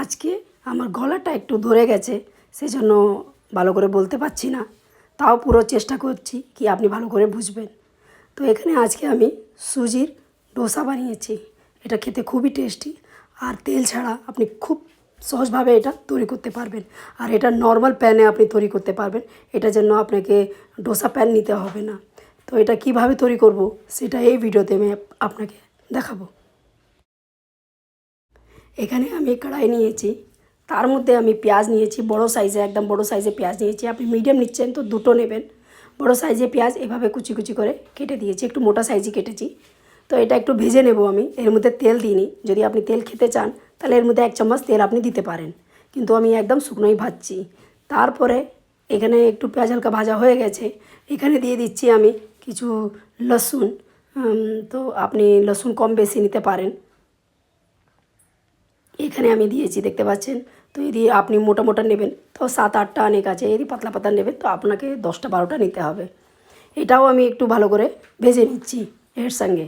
আজকে আমার গলাটা একটু ধরে গেছে, সেজন্য ভালো করে বলতে পারছি না। তাও পুরো চেষ্টা করছি কি আপনি ভালো করে বুঝবেন। তো এখানে আজকে আমি সুজির ডোসা বানিয়েছি। এটা খেতে খুবই টেস্টি, আর তেল ছাড়া আপনি খুব সহজভাবে এটা তৈরি করতে পারবেন। আর এটা নর্মাল প্যানে আপনি তৈরি করতে পারবেন এটার জন্য আপনাকে ডোসা প্যান নিতে হবে না। তো এটা কীভাবে তৈরি করব, সেটা এই ভিডিওতে আমি আপনাকে দেখাবো। এখানে আমি কড়াই নিয়েছি। তার মধ্যে আমি পেঁয়াজ নিয়েছি। বড় সাইজে একদম বড় সাইজে পেঁয়াজ নিয়েছি। আপনি মিডিয়াম নিচ্ছেন তো দুটো নেবেন। বড় সাইজে পেঁয়াজ এভাবে কুচি কুচি করে কেটে দিয়েছি। একটু মোটা সাইজে কেটেছি। তো এটা একটু ভেজে নেব আমি। এর মধ্যে তেল দিইনি। যদি আপনি তেল খেতে চান, তাহলে এর মধ্যে এক চামচ তেল আপনি দিতে পারেন। কিন্তু আমি একদম শুকনোই ভাজছি। তারপরে এখানে একটু পেঁয়াজ হালকা ভাজা হয়ে গেছে। এখানে দিয়ে দিচ্ছি আমি কিছু লসুন। তো আপনি লসুন কম বেশি নিতে পারেন। এখানে আমি দিয়েছি, দেখতে পাচ্ছেন? তো এদি আপনি মোটা মোটা নেবেন। তো সাত, আটটা অনেক আছে যদি পাতলা পাতলা নেবেন, তো আপনাকে দশটা, বারোটা নিতে হবে। এটাও আমি একটু ভালো করে ভেজে নিচ্ছি এর সঙ্গে।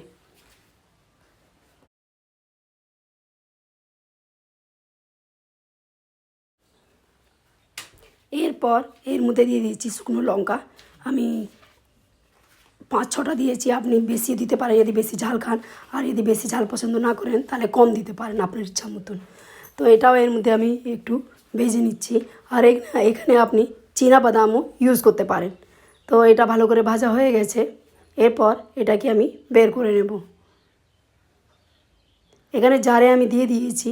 এরপর এর মধ্যে দিয়ে দিয়েছি শুকনো লঙ্কা। আমি পাঁচ ছটা দিয়েছি, আপনি বেশি দিতে পারেন, যদি বেশি ঝাল খান। আর যদি বেশি ঝাল পছন্দ না করেন, তাহলে কম দিতে পারেন আপনার ইচ্ছা মতন। তো এটাও এর মধ্যে আমি একটু ভেজে নিচ্ছি। আর এখানে আপনি চীনা বাদামও ইউজ করতে পারেন। তো এটা ভালো করে ভাজা হয়ে গেছে। এরপর এটাকে আমি বের করে নেব। এখানে জারে আমি দিয়ে দিয়েছি।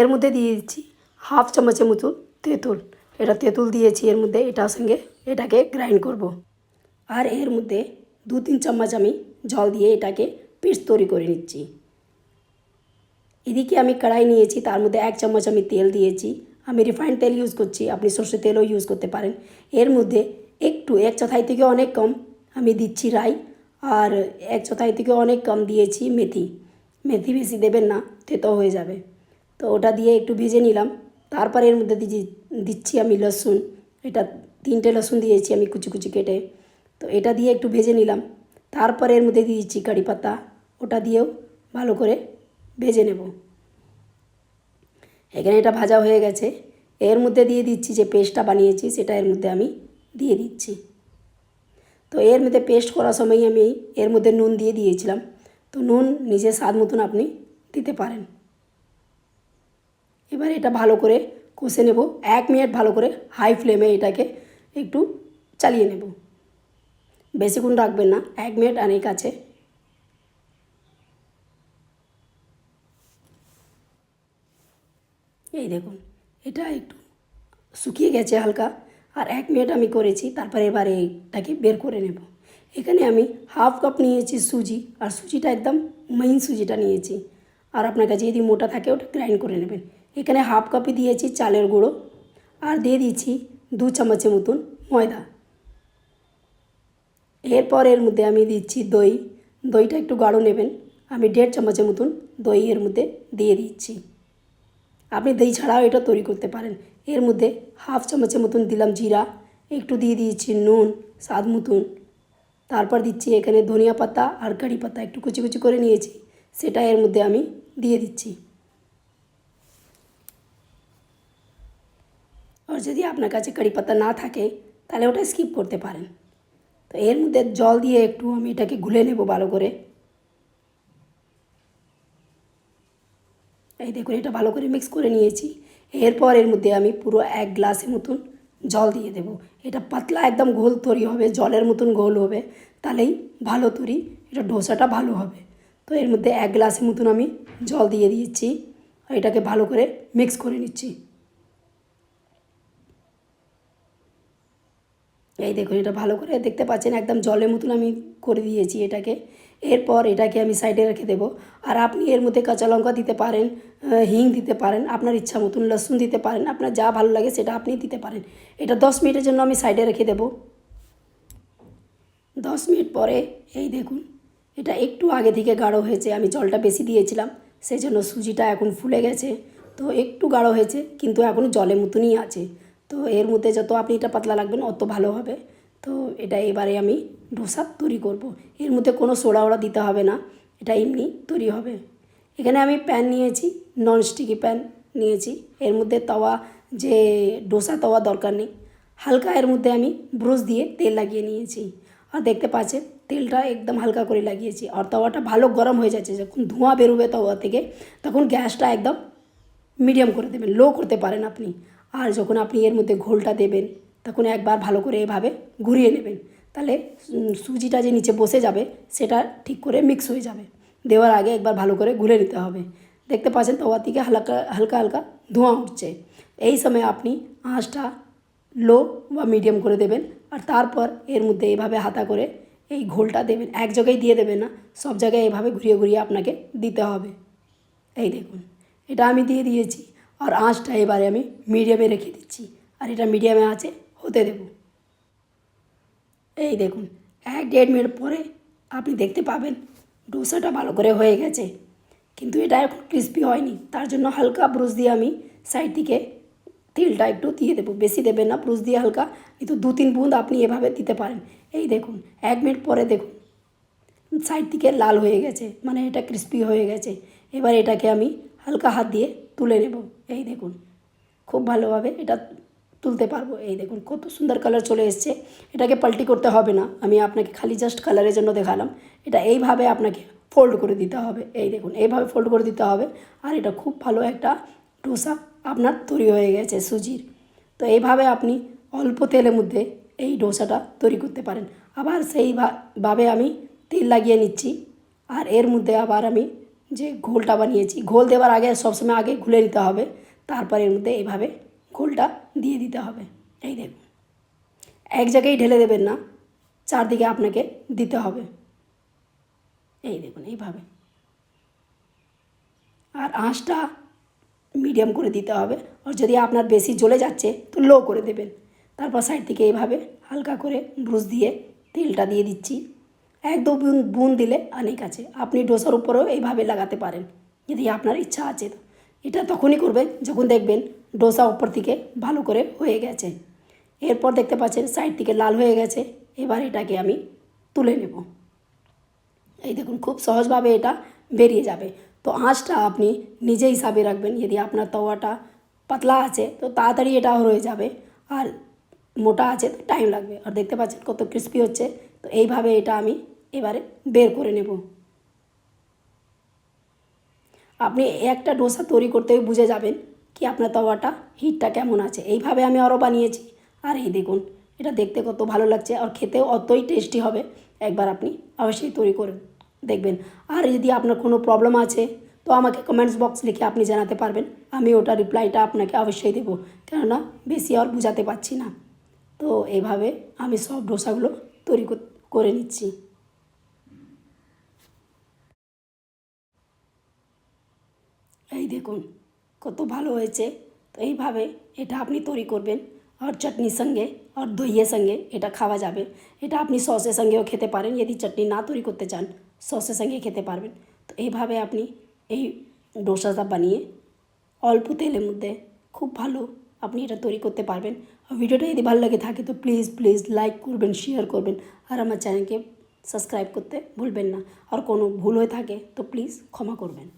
এর মধ্যে দিয়ে দিচ্ছি হাফ চামচের মতো তেঁতুল। এটা তেঁতুল দিয়েছি, এর মধ্যে এটার সঙ্গে এটাকে গ্রাইন্ড করব। আর এর মধ্যে দু তিন চামচ আমি জল দিয়ে এটাকে পেস্ট তৈরি করে নিচ্ছি। এদিকে আমি কড়াই নিয়েছি, তার মধ্যে এক চামচ আমি তেল দিয়েছি। আমি রিফাইন্ড তেল ইউজ করছি, আপনি সর্ষে তেলও ইউজ করতে পারেন। এর মধ্যে একটু, এক চথাই থেকে অনেক কম আমি দিচ্ছি রাই, আর এক চথাই থেকে অনেক কম দিয়েছি মেথি। মেথি বেশি দেবেন না তেতো হয়ে যাবে। তো ওটা দিয়ে একটু ভেজে নিলাম। তারপর এর মধ্যে দিচ্ছি দিচ্ছি আমি লসুন। এটা তিনটে লসুন দিয়েছি আমি কুচি কুচি কেটে। তো এটা দিয়ে একটু ভেজে নিলাম। তারপর এর মধ্যে দিয়ে দিচ্ছি কারি পাতা। ওটা দিয়েও ভালো করে ভেজে নেব। এখানে এটা ভাজা হয়ে গেছে। এর মধ্যে দিয়ে দিচ্ছি যে পেস্টটা বানিয়েছি, সেটা এর মধ্যে আমি দিয়ে দিচ্ছি। তো এর মধ্যে পেস্ট করার সময় আমি এর মধ্যে নুন দিয়ে দিয়েছিলাম। তো নুন নিজের স্বাদ মতন আপনি দিতে পারেন। এবার এটা ভালো করে কষে নেব। এক মিনিট ভালো করে হাই ফ্লেমে এটাকে একটু চালিয়ে নেব। বেশিক্ষণ রাখবেন না, এক মিনিট অনেক আছে এই দেখুন, এটা একটু শুকিয়ে গেছে হালকা, আর এক মিনিট আমি করেছি, তারপরে এবার এইটাকে বের করে নেব। এখানে আমি হাফ কাপ নিয়েছি সুজি, আর সুজিটা একদম মেইন সুজিটা নিয়েছি। আর আপনার কাছে যদি মোটা থাকে, ওটা গ্রাইন্ড করে নেবেন। এখানে হাফ কাপই দিয়েছি চালের গুঁড়ো, আর দিয়ে দিয়েছি দু চামচের মতন ময়দা। এরপর এর মধ্যে আমি দিচ্ছি দই। দইটা একটু গাঢ় নেবেন। আমি দেড় চামচের মতন দই এর মধ্যে দিয়ে দিচ্ছি। আপনি দই ছাড়াও এটা তৈরি করতে পারেন। এর মধ্যে হাফ চামচের মতন দিলাম জিরা। একটু দিয়ে দিয়েছি নুন, স্বাদ মতন। তারপর দিচ্ছি এখানে ধনিয়া পাতা আর কারি পাতা। একটু কুচি কুচি করে নিয়েছি। সেটা এর মধ্যে আমি দিয়ে দিচ্ছি। আর যদি আপনার কাছে কারি পাতা না থাকে, তাহলে ওটা স্কিপ করতে পারেন। তো এর মধ্যে জল দিয়ে একটু আমি এটাকে গুলে নেব ভালো করে। এই দেখুন, এটা ভালো করে মিক্স করে নিয়েছি। এরপর এর মধ্যে আমি পুরো এক গ্লাসের মতন জল দিয়ে দেবো। এটা পাতলা একদম ঘোল তৈরি হবে, জলের মতন ঘোল হবে, তাহলেই ভালো তৈরি, এটা ডোসাটা ভালো হবে। তো এর মধ্যে এক গ্লাসের মতন আমি জল দিয়ে দিয়েছি এটাকে ভালো করে মিক্স করে নিচ্ছি। এই দেখুন, এটা ভালো করে দেখতে পাচ্ছেন, একদম জলের মতন আমি করে দিয়েছি এটাকে। এরপর এটাকে আমি সাইডে রেখে দেবো। আর আপনি এর মধ্যে কাঁচা লঙ্কা দিতে পারেন হিং দিতে পারেন, আপনার ইচ্ছা মতন লসুন দিতে পারেন, আপনার যা ভালো লাগে সেটা আপনি দিতে পারেন। এটা দশ মিনিটের জন্য আমি সাইডে রেখে দেবো। দশ মিনিট পরে, এই দেখুন, এটা একটু আগে থেকে গাঢ় হয়েছে, আমি জলটা বেশি দিয়েছিলাম, সেই জন্য সুজিটা এখন ফুলে গেছে। তো একটু গাঢ় হয়েছে, কিন্তু এখনও জলের মতনই আছে। তো এর মধ্যে যত আপনি এটা পাতলা লাগবেন অত ভালো হবে। তো এটা এবারে আমি ডোসা তৈরি করব। এর মধ্যে কোনো সোডা ওড়া দিতে হবে না, এটা এমনি তৈরি হবে। এখানে আমি প্যান নিয়েছি নন স্টিকি প্যান নিয়েছি। এর মধ্যে তাওয়া, যে ডোসা তাওয়া দরকার নেই, হালকা এর মধ্যে আমি ব্রুশ দিয়ে তেল লাগিয়ে নিয়েছি। আর দেখতে পাচ্ছেন, তেলটা একদম হালকা করে লাগিয়েছি। আর তাওয়াটা ভালো গরম হয়ে যাচ্ছে, যখন ধোঁয়া বেরোবে তাওয়া থেকে, তখন গ্যাসটা একদম মিডিয়াম করে দেবেন, লো করতে পারেন আপনি। আর যখন আপনি এর মধ্যে ঘোলটা দেবেন, তখন একবার ভালো করে এভাবে ঘুরিয়ে নেবেন। তাহলে সুজিটা যে নিচে বসে যাবে, সেটা ঠিক করে মিক্স হয়ে যাবে। দেওয়ার আগে একবার ভালো করে ঘুরে নিতে হবে। দেখতে পাচ্ছেন তাওয়া থেকে হালকা হালকা হালকা ধোঁয়া উঠছে। এই সময় আপনি আঁচটা লো বা মিডিয়াম করে দেবেন, আর তারপর এর মধ্যে এইভাবে হাতা করে এই ঘোলটা দেবেন। এক জায়গায় দিয়ে দেবেন না, সব জায়গায় এভাবে ঘুরিয়ে ঘুরিয়ে আপনাকে দিতে হবে। এই দেখুন, এটা আমি দিয়ে দিয়েছি। আর আঁচটা এবারে আমি মিডিয়ামে রেখে দিচ্ছি। আর এটা মিডিয়ামে আছে, হতে দেব। এই দেখুন, এক দেড় মিনিট পরে আপনি দেখতে পাবেন, ডোসাটা ভালো করে হয়ে গেছে। কিন্তু এটা এখন ক্রিস্পি হয়নি, তার জন্য হালকা ব্রুশ দিয়ে আমি সাইড থেকে তেলটা একটু দিয়ে দেবো। বেশি দেবেন না ব্রুশ দিয়ে হালকা, কিন্তু দু তিন বুঁদ আপনি এভাবে দিতে পারেন। এই দেখুন, এক মিনিট পরে দেখুন সাইড থেকে লাল হয়ে গেছে মানে এটা ক্রিস্পি হয়ে গেছে। এবার এটাকে আমি হালকা হাত দিয়ে তুলে নেব। এই দেখুন, খুব ভালোভাবে এটা তুলতে পারব। এই দেখুন, কত সুন্দর কালার চলে এসছে। এটাকে পাল্টি করতে হবে না। আমি আপনাকে খালি জাস্ট কালারের জন্য দেখালাম। এটা এইভাবে আপনাকে ফোল্ড করে দিতে হবে। এই দেখুন, এইভাবে ফোল্ড করে দিতে হবে। আর এটা খুব ভালো একটা ডোসা আপনার তৈরি হয়ে গেছে সুজির। তো এইভাবে আপনি অল্প তেলের মধ্যে এই ডোসাটা তৈরি করতে পারেন। আবার সেইভাবে আমি তেল লাগিয়ে নিচ্ছি। আর এর মধ্যে আবার আমি যে ঘোলটা বানিয়েছি, ঘোল দেওয়ার আগে সবসময় আগে ঘুলে নিতে হবে তারপর এর মধ্যে এইভাবে ঘোলটা দিয়ে দিতে হবে। এই দেখুন, এক জায়গায় ঢেলে দেবেন না, চারদিকে আপনাকে দিতে হবে। এই দেখুন, এইভাবে। আর আঁচটা মিডিয়াম করে দিতে হবে, আর যদি আপনার বেশি জ্বলে যাচ্ছে, তো লো করে দেবেন। তারপর সাইড থেকে এইভাবে হালকা করে ব্রুশ দিয়ে তেলটা দিয়ে দিচ্ছি। এক দু বুন বুন দিলে অনেক আছে। আপনি ডোসার উপরেও এইভাবে লাগাতে পারেন, যদি আপনার ইচ্ছা আছে। এটা তখনই করবেন যখন দেখবেন ডোসা উপর থেকে ভালো করে হয়ে গেছে। এরপর দেখতে পাচ্ছেন সাইড থেকে লাল হয়ে গেছে। এবার এটাকে আমি তুলে নেব। এই দেখুন, খুব সহজভাবে এটা বেরিয়ে যাবে। তো আঁচটা আপনি নিজে হিসাবে রাখবেন। যদি আপনার তওয়াটা পাতলা আছে, তো তাড়াতাড়ি এটা হয়ে যাবে। আর মোটা আছে, তো টাইম লাগবে। আর দেখতে পাচ্ছেন কত ক্রিস্পি হচ্ছে। তো এইভাবে এটা আমি এবারে বের করে নেব। আপনি একটা ডোসা তৈরি করতেই বুঝে যাবেন কি আপনার তাওয়াটা, হিটটা কেমন আছে। এইভাবে আমি আরও বানিয়েছি। আর এই দেখুন, এটা দেখতে কত ভালো লাগছে আর খেতেও অতই টেস্টি হবে। একবার আপনি অবশ্যই তৈরি করে দেখবেন। আর যদি আপনার কোনো প্রবলেম আছে, তো আমাকে কমেন্টস বক্স লিখে আপনি জানাতে পারবেন। আমি ওটা রিপ্লাইটা আপনাকে অবশ্যই দেবো। কেননা বেশি আর বুঝাতে পারছি না। তো এইভাবে আমি সব ডোসাগুলো তৈরি করে নিচ্ছি। এই দেখুন, কত ভালো হয়েছে। তো এইভাবে এটা আপনি তৈরি করবেন। আর চাটনির সঙ্গে, আর দইয়ের সঙ্গে এটা খাওয়া যাবে। এটা আপনি সসের সঙ্গেও খেতে পারেন। যদি চাটনি না তৈরি করতে চান, সসের সঙ্গে খেতে পারবেন। তো এইভাবে আপনি এই ডোসাটা বানিয়ে অল্প তেলের মধ্যে খুব ভালো আপনি এটা তৈরি করতে পারবেন। ভিডিওটা যদি ভালো লাগে থাকে, তো প্লিজ প্লিজ লাইক করবেন শেয়ার করবেন। আর আমার চ্যানেলকে সাবস্ক্রাইব করতে ভুলবেন না। আর কোনো ভুল হয়ে থাকে, তো প্লিজ ক্ষমা করবেন।